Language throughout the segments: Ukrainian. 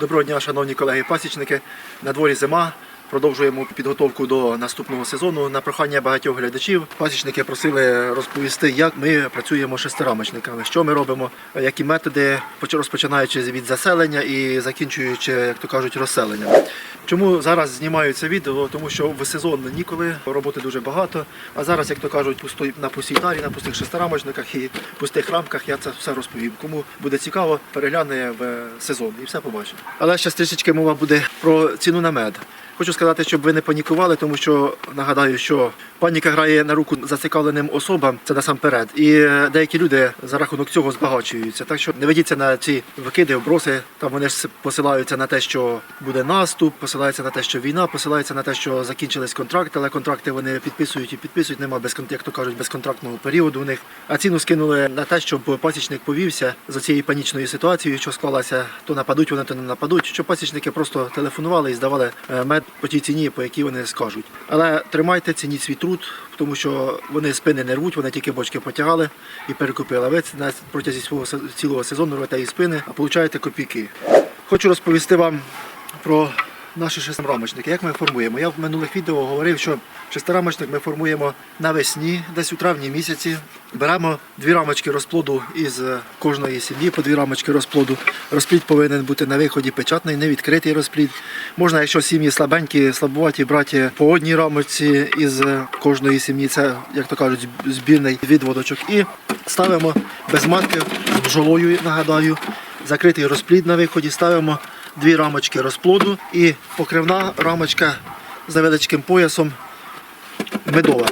Доброго дня, шановні колеги-пасічники. На дворі зима. Продовжуємо підготовку до наступного сезону. На прохання багатьох глядачів пасічники просили розповісти, як ми працюємо шестирамочниками, що ми робимо, які методи, розпочинаючи від заселення і закінчуючи, як то кажуть, розселенням. Чому зараз знімаю це відео? Тому що в сезон ніколи, роботи дуже багато. А зараз, як то кажуть, на пустій тарі, на пустих шестирамочниках і пустих рамках я це все розповім. Кому буде цікаво, перегляне в сезон і все побачить. Але ще трішечки мова буде про ціну на мед. Хочу сказати, щоб ви не панікували, тому що нагадаю, що паніка грає на руку зацікавленим особам, це насамперед. І е, деякі люди за рахунок цього збагачуються. Так що не ведіться на ці викиди, вброси. Там вони ж посилаються на те, що буде наступ, посилаються на те, що війна, посилаються на те, що закінчились контракти, але контракти вони підписують і підписують. Нема без як то кажуть, безконтрактного періоду у них. А ціну скинули на те, щоб пасічник повівся за цією панічною ситуацією, що склалася, то нападуть вони, то не нападуть. Щоб пасічники просто телефонували і здавали е, мед по тій ціні, по якій вони скажуть. Але тримайте, цініть свій труд, тому що вони спини не рвуть, вони тільки бочки потягали і перекупили. А ви протягом свого цілого сезону рвете і спини, а получаєте копійки. Хочу розповісти вам про наші шестирамочники. Як ми формуємо? Я в минулих відео говорив, що шестирамочник ми формуємо навесні, десь у травні місяці. Беремо дві рамочки розплоду із е, кожної сім'ї, по дві рамочки розплоду. Розплід повинен бути на виході печатний, не відкритий розплід. Можна, якщо сім'ї слабенькі, слабуваті, брати по одній рамочці із е, кожної сім'ї. Це, як то кажуть, збірний відводочок. І ставимо без матки з бджолою, нагадаю, закритий розплід на виході, ставимо дві рамочки розплоду і покривна рамочка з невеличким поясом медова.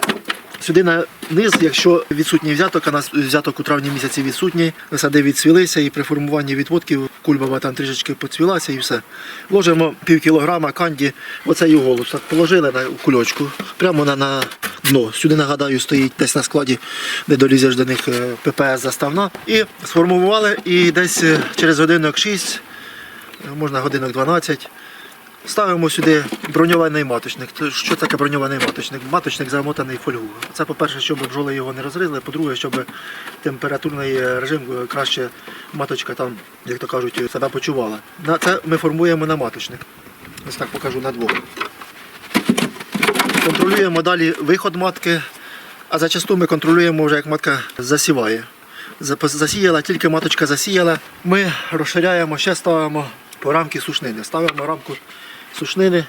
Сюди на низ, якщо відсутній взяток, а нас взяток у травні місяці відсутній, сади відцвілися і при формуванні відводків кульбава там трішечки поцвілася і все. Ложимо пів кілограма канді, оцей голуб так положили на кульочку, прямо на, на дно. Сюди, нагадаю, стоїть десь на складі, де долізеш до них е, ППС заставна. І сформували, і десь е, через годинок 6, е, можна годинок 12, Ставимо сюди броньований маточник. Що таке броньований маточник? Маточник замотаний фольгу. Це, по-перше, щоб бджоли його не розрізали, по-друге, щоб температурний режим е, краще маточка там, як то кажуть, себе почувала. На це ми формуємо на маточник. Ось так покажу на двох. Контролюємо далі виход матки, а зачасту ми контролюємо вже, як матка засіває. Засіяла, тільки маточка засіяла. Ми розширяємо, ще ставимо по рамки сушнини. Ставимо рамку сушнини.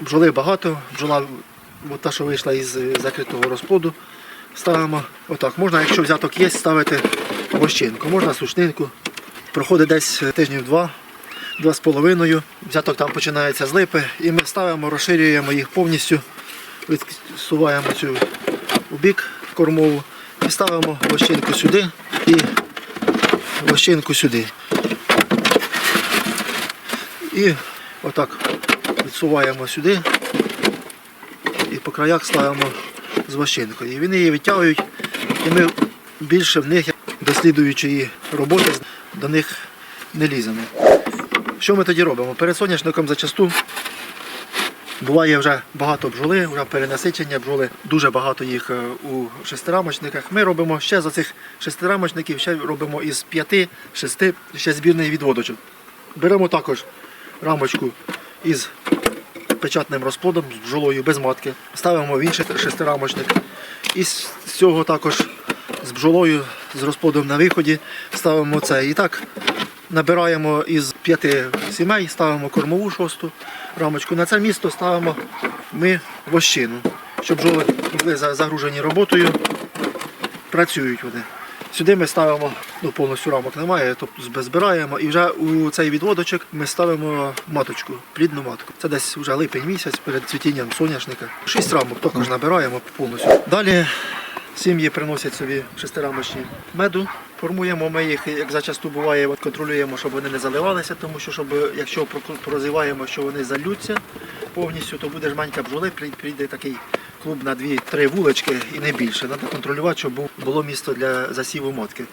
Бджоли багато, бджола, от та, що вийшла із закритого розплоду, ставимо отак. Можна, якщо взяток є, ставити вощинку, можна сушнинку. Проходить десь тижнів два, два з половиною. Взяток там починається з липи, і ми ставимо, розширюємо їх повністю, відсуваємо цю у бік кормову і ставимо вощинку сюди і вощинку сюди. І отак відсуваємо сюди і по краях ставимо з вощинкою. І вони її відтягують, і ми більше в них, дослідуючи роботи, до них не ліземо. Що ми тоді робимо? Перед соняшником зачасту буває вже багато бджоли, вже перенасичення бджоли, дуже багато їх е, у шестирамочниках. Ми робимо ще за цих шестирамочників, ще робимо із п'яти, шести ще збірний відводочок. Беремо також рамочку із печатним розплодом, з бджолою без матки. Ставимо в інший шестирамочник. І з цього також з бджолою, з розплодом на виході ставимо це. І так набираємо із п'яти сімей, ставимо кормову шосту рамочку. На це місто ставимо ми вощину, щоб бджоли були загружені роботою, працюють вони. Сюди ми ставимо, ну повністю рамок немає, тобто збираємо і вже у цей відводочок ми ставимо маточку, плідну матку. Це десь вже липень місяць перед цвітінням соняшника. Шість рамок також набираємо повністю. Далі сім'ї приносять собі шестирамочні меду. Формуємо ми їх, як зачасту буває, контролюємо, щоб вони не заливалися, тому що щоб, якщо прозиваємо, що вони залються повністю, то буде жменька бджоли, прий- прийде такий клуб на дві-три вулички і не більше. Треба контролювати, щоб було місто для засіву матки.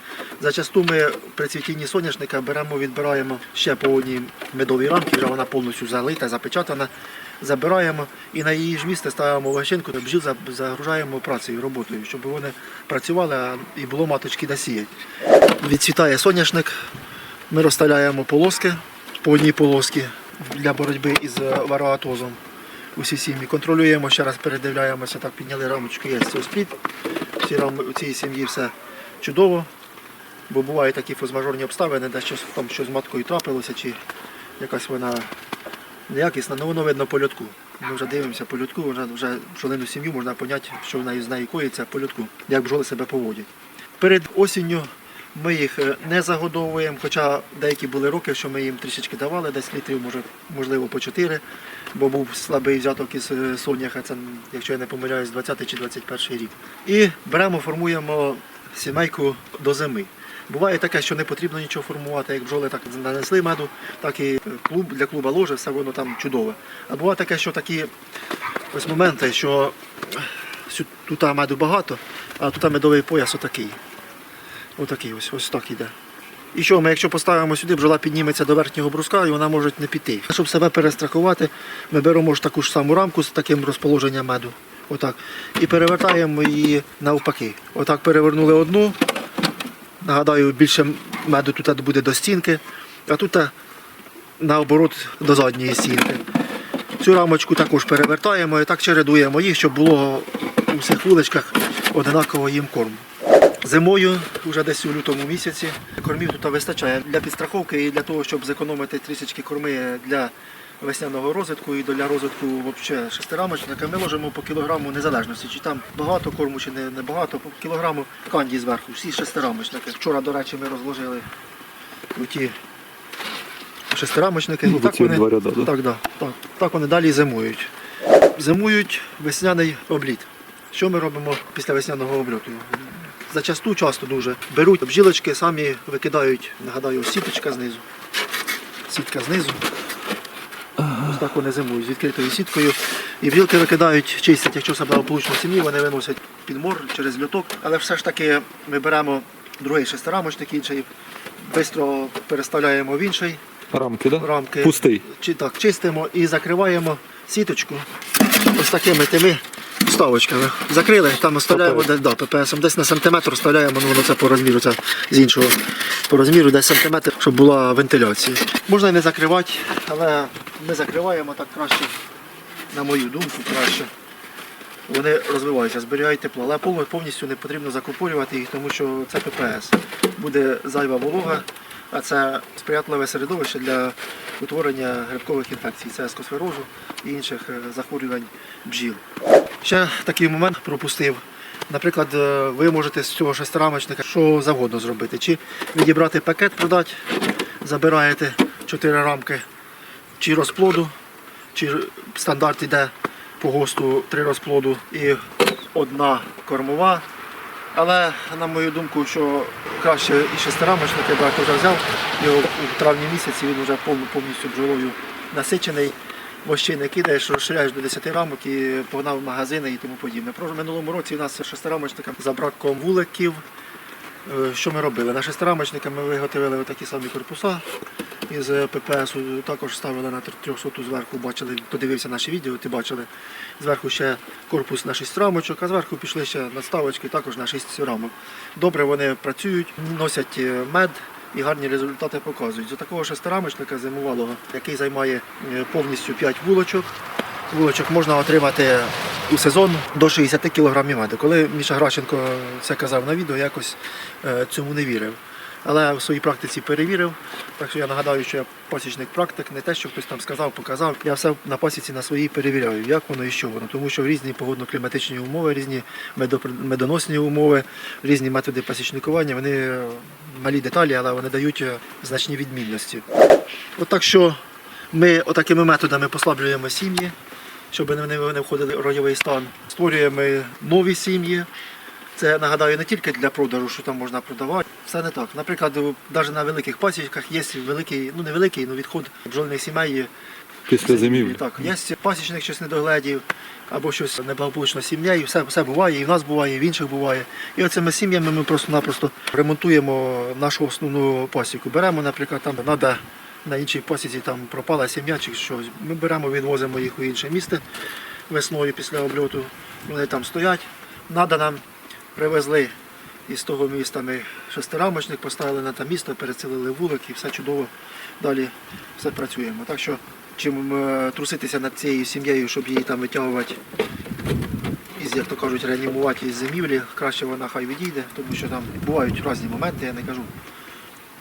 Зачасту ми при цвітінні соняшника беремо, відбираємо ще по одній медовій рамці, вже вона повністю залита, запечатана. Забираємо і на її ж місце ставимо ващинку, бджіл за- загружаємо працею, роботою, щоб вони працювали і було маточки досіять. Відцвітає соняшник, ми розставляємо полоски по одній полоски для боротьби із вароатозом. Усі сім'ї контролюємо, ще раз передивляємося, так підняли рамочку, є спліт. У цій сім'ї все чудово, бо бувають такі форс-мажорні обставини, де щось там щось з маткою трапилося, чи якась вона неякісна, але воно видно по льотку. Ми вже дивимося по льотку, вже, вже бджолину сім'ю можна зрозуміти, що в неї з нею коїться по льотку, як бджоли себе поводять. Перед осінню ми їх е, не загодовуємо, хоча деякі були роки, що ми їм трішечки давали, десь літрів, може, можливо, по 4, бо був слабий взяток із е, соняха, це, якщо я не помиляюсь, 20 чи 21 рік. І беремо, формуємо сімейку до зими. Буває таке, що не потрібно нічого формувати, як бджоли так нанесли меду, так і е, клуб для клуба ложе, все воно там чудове. А буває таке, що такі ось моменти, що тут меду багато, а тут медовий пояс отакий. Отакий ось, ось так іде. І що ми, якщо поставимо сюди, бджола підніметься до верхнього бруска і вона може не піти. Щоб себе перестрахувати, ми беремо ж таку ж саму рамку з таким розположенням меду. Отак. І перевертаємо її навпаки. Отак перевернули одну. Нагадаю, більше меду тут буде до стінки, а тут наоборот до задньої стінки. Цю рамочку також перевертаємо і так чередуємо їх, щоб було у всіх вуличках одинаково їм корм. Зимою, вже десь у лютому місяці, кормів тут вистачає для підстраховки і для того, щоб зекономити трішечки корми для весняного розвитку і для розвитку шестирамочника. Ми ложимо по кілограму незалежності, чи там багато корму, чи не, багато, по кілограму канді зверху, всі шестирамочники. Вчора, до речі, ми розложили ті шестирамочники. Ну, і так, вони, ряда, да? так, так, так вони далі зимують. Зимують весняний обліт. Що ми робимо після весняного обльоту? Зачасту часто дуже беруть бджілочки, самі викидають, нагадаю, сіточка знизу. Сітка знизу. Ось так вони зимують з відкритою сіткою. І бджілки викидають, чистять, якщо це благополучно сім'ї, вони виносять підмор через льоток. Але все ж таки ми беремо другий шестирамочник інший, швидко переставляємо в інший Рамки, да? рамки. Пустий. Чи, так, чистимо і закриваємо сіточку ось такими тими вставочками. Закрили, там оставляємо ППС. десь, да, ППСом, десь на сантиметр вставляємо, ну воно це по розміру, це з іншого по розміру, десь сантиметр, щоб була вентиляція. Можна і не закривати, але ми закриваємо так краще, на мою думку, краще. Вони розвиваються, зберігають тепло, але повністю не потрібно закупорювати їх, тому що це ППС. Буде зайва волога, а це сприятливе середовище для утворення грибкових інфекцій, це скосферозу і інших е, захворювань бджіл. Ще такий момент пропустив. Наприклад, е, ви можете з цього шестирамочника що завгодно зробити. Чи відібрати пакет, продати, забираєте 4 рамки, чи розплоду, чи стандарт іде по ГОСТу три розплоду і одна кормова. Але на мою думку, що краще і шестирамочник, я вже взяв, його у травні місяці він вже повністю бджолою насичений. Вощини кидаєш, розширяєш до 10 рамок і погнав в магазини і тому подібне. Про минулому році у нас шестирамочника за браком вуликів. Е, Що ми робили? На шестирамочника ми виготовили такі самі корпуса із ППС, також ставили на 300 зверху, бачили, хто дивився наші відео, ти бачили. Зверху ще корпус на 6 рамочок, а зверху пішли ще надставочки також на 6 рамок. Добре вони працюють, носять е, мед і гарні результати показують. За такого шестирамочника зимувалого, який займає е, повністю 5 вулочок, вулочок можна отримати у сезон до 60 кг меду. Коли Міша Гращенко це казав на відео, якось е, цьому не вірив. Але в своїй практиці перевірив. Так що я нагадаю, що я пасічник практик, не те, що хтось там сказав, показав. Я все на пасіці на своїй перевіряю, як воно і що воно. Тому що різні погодно-кліматичні умови, різні медоносні умови, різні методи пасічникування, вони е, малі деталі, але вони дають е, значні відмінності. От так що ми отакими методами послаблюємо сім'ї, щоб вони не входили в ройовий стан. Створюємо нові сім'ї. Це нагадаю не тільки для продажу, що там можна продавати. Все не так. Наприклад, навіть на великих пасічках є великий, ну не великий, ну відход бджольних сімей. Після зимівлі. Так, є пасічник щось недогледів, або щось неблагополучно з сім'єю, все, все буває, і в нас буває, і в інших буває. І оцими сім'ями ми просто-напросто ремонтуємо нашу основну пасіку. Беремо, наприклад, там треба на іншій пасіці там пропала сім'я чи щось. Ми беремо, відвозимо їх у інше місце весною після обльоту. Вони там стоять. Надо нам привезли І з того міста ми шестирамочник поставили на те місто, переселили вулик і все чудово. Далі все працюємо. Так що чим е, труситися над цією сім'єю, щоб її там витягувати із, як то кажуть, реанімувати із зимівлі, краще вона хай відійде, тому що там бувають різні моменти, я не кажу.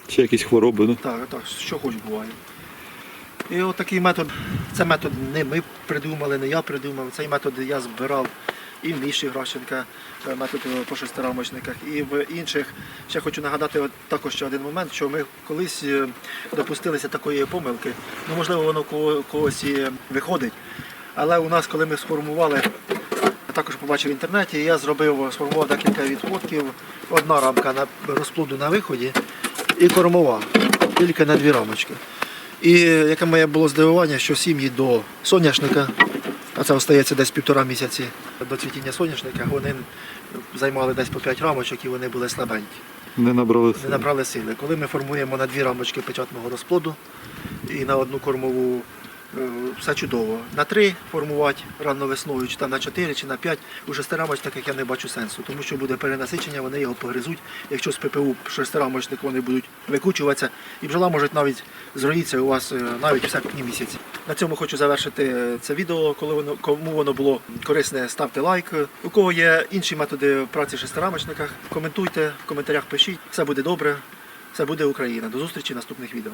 Чи якісь хвороби, ну? Так, так, що хоч буває. І от такий метод, це метод не ми придумали, не я придумав. Цей метод я збирав і в Міші Гращенка, е, метод по шестирамочниках, і в інших. Ще хочу нагадати також ще один момент, що ми колись е, допустилися такої помилки. Ну, можливо, воно когось і виходить. Але у нас, коли ми сформували, також побачив в інтернеті, я зробив, сформував декілька відходків. Одна рамка на розплоду на виході і кормова, тільки на дві рамочки. І яке моє було здивування, що сім'ї до соняшника, а це остається десь півтора місяці до цвітіння соняшника, вони займали десь по 5 рамочок і вони були слабенькі. Не набрали Не сили. набрали сили. Коли ми формуємо на дві рамочки печатного розплоду і на одну кормову, все чудово. На три формувати рано весною, чи там на чотири, чи на п'ять, у шестирамочниках я не бачу сенсу, тому що буде перенасичення, вони його погризуть. Якщо з ППУ шестирамочник вони будуть викучуватися, і бджола може навіть зроїться у вас е, навіть в серпні місяці. На цьому хочу завершити це відео. Коли воно кому воно було корисне, ставте лайк. У кого є інші методи праці в шестирамочниках, коментуйте в коментарях, пишіть. Все буде добре, все буде Україна. До зустрічі в наступних відео.